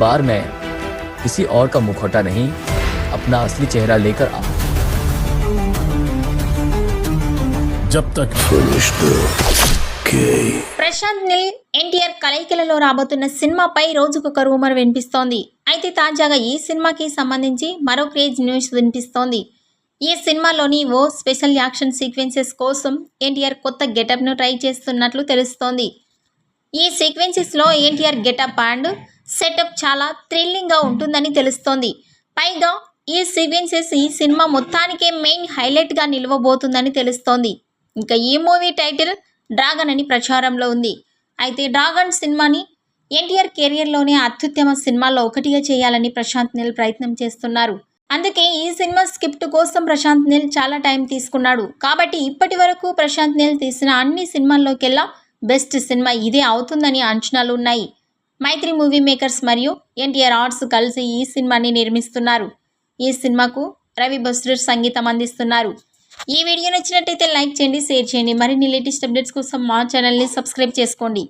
बार मैं किसी और का मुखौटा नहीं अपना असली चेहरा लेकर आ जब तक ప్రశాంత్ నిల్ ఎన్టీఆర్ కలయికలలో రాబోతున్న సినిమాపై రోజుకొక రూమర్ వినిపిస్తోంది అయితే తాజాగా ఈ సినిమాకి సంబంధించి మరో క్రేజ్ న్యూస్ వినిపిస్తోంది ఈ సినిమాలోని ఓ స్పెషల్ యాక్షన్ సీక్వెన్సెస్ కోసం ఎన్టీఆర్ కొత్త గెటప్ను ట్రై చేస్తున్నట్లు తెలుస్తోంది ఈ సీక్వెన్సెస్లో ఎన్టీఆర్ గెటప్ అండ్ సెటప్ చాలా థ్రిల్లింగ్గా ఉంటుందని తెలుస్తోంది. పైగా ఈ సీక్వెన్సెస్ ఈ సినిమా మొత్తానికే మెయిన్ హైలైట్గా నిలవబోతుందని తెలుస్తోంది. ఇంకా ఈ మూవీ టైటిల్ డ్రాగన్ అని ప్రచారంలో ఉంది. అయితే డ్రాగన్ సినిమాని ఎన్టీఆర్ కెరియర్లోనే అత్యుత్తమ సినిమాల్లో ఒకటిగా చేయాలని ప్రశాంత్ నీల్ ప్రయత్నం చేస్తున్నారు. అందుకే ఈ సినిమా స్క్రిప్ట్ కోసం ప్రశాంత్ నీల్ చాలా టైం తీసుకున్నాడు. కాబట్టి ఇప్పటి వరకు ప్రశాంత్ నీల్ తీసిన అన్ని సినిమాల్లోకెల్లా బెస్ట్ సినిమా ఇదే అవుతుందని అంచనాలు ఉన్నాయి మైత్రి మూవీ మేకర్స్ మరియు ఎన్టీఆర్ ఆర్ట్స్ కలిసి ఈ సినిమాని నిర్మిస్తున్నారు. ఈ సినిమాకు రవి బస్రూర్ సంగీతం అందిస్తున్నారు. ఈ వీడియో నచ్చినట్టయితే లైక్ చేయండి షేర్ చేయండి. మరిన్ని లేటెస్ట్ అప్డేట్స్ కోసం మా ఛానల్ని సబ్స్క్రైబ్ చేసుకోండి.